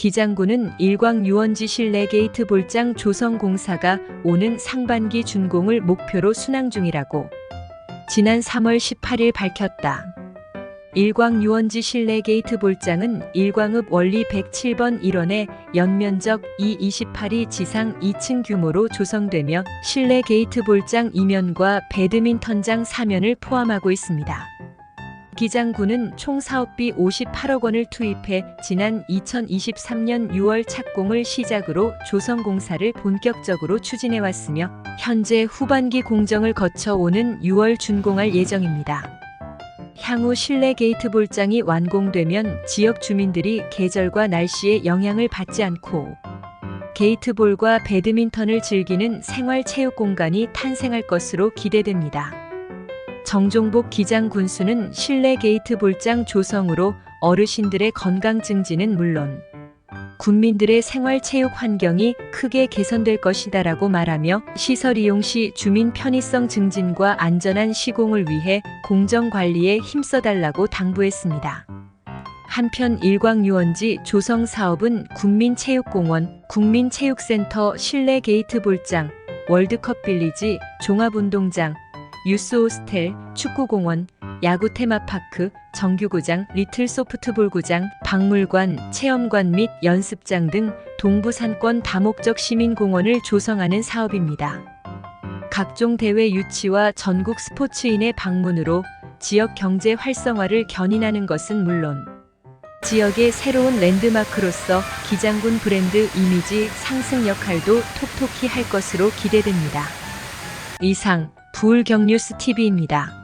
기장군은 일광 유원지 실내 게이트 볼장 조성공사가 오는 상반기 준공을 목표로 순항 중이라고 지난 3월 18일 밝혔다. 일광 유원지 실내 게이트 볼장은 일광읍 원리 107번 1원의 연면적 228이 지상 2층 규모로 조성되며 실내 게이트 볼장 이면과 배드민턴장 사면을 포함하고 있습니다. 기장군은 총 사업비 58억 원을 투입해 지난 2023년 6월 착공을 시작으로 조성공사를 본격적으로 추진해 왔으며 현재 후반기 공정을 거쳐 오는 6월 준공할 예정입니다. 향후 실내 게이트 볼장이 완공되면 지역 주민들이 계절과 날씨에 영향을 받지 않고 게이트볼과 배드민턴을 즐기는 생활 체육 공간이 탄생할 것으로 기대됩니다. 정종복 기장 군수는 실내 게이트 볼장 조성으로 어르신들의 건강 증진은 물론 군민들의 생활 체육 환경이 크게 개선될 것이다라고 말하며 시설 이용 시 주민 편의성 증진과 안전한 시공을 위해 공정 관리에 힘써달라고 당부했습니다. 한편 일광유원지 조성 사업은 국민체육공원, 국민체육센터 실내 게이트 볼장, 월드컵 빌리지, 종합운동장, 유스 호스텔, 축구공원, 야구 테마파크, 정규구장, 리틀 소프트볼구장, 박물관, 체험관 및 연습장 등 동부산권 다목적 시민공원을 조성하는 사업입니다. 각종 대회 유치와 전국 스포츠인의 방문으로 지역 경제 활성화를 견인하는 것은 물론 지역의 새로운 랜드마크로서 기장군 브랜드 이미지 상승 역할도 톡톡히 할 것으로 기대됩니다. 이상 부울경뉴스 TV입니다.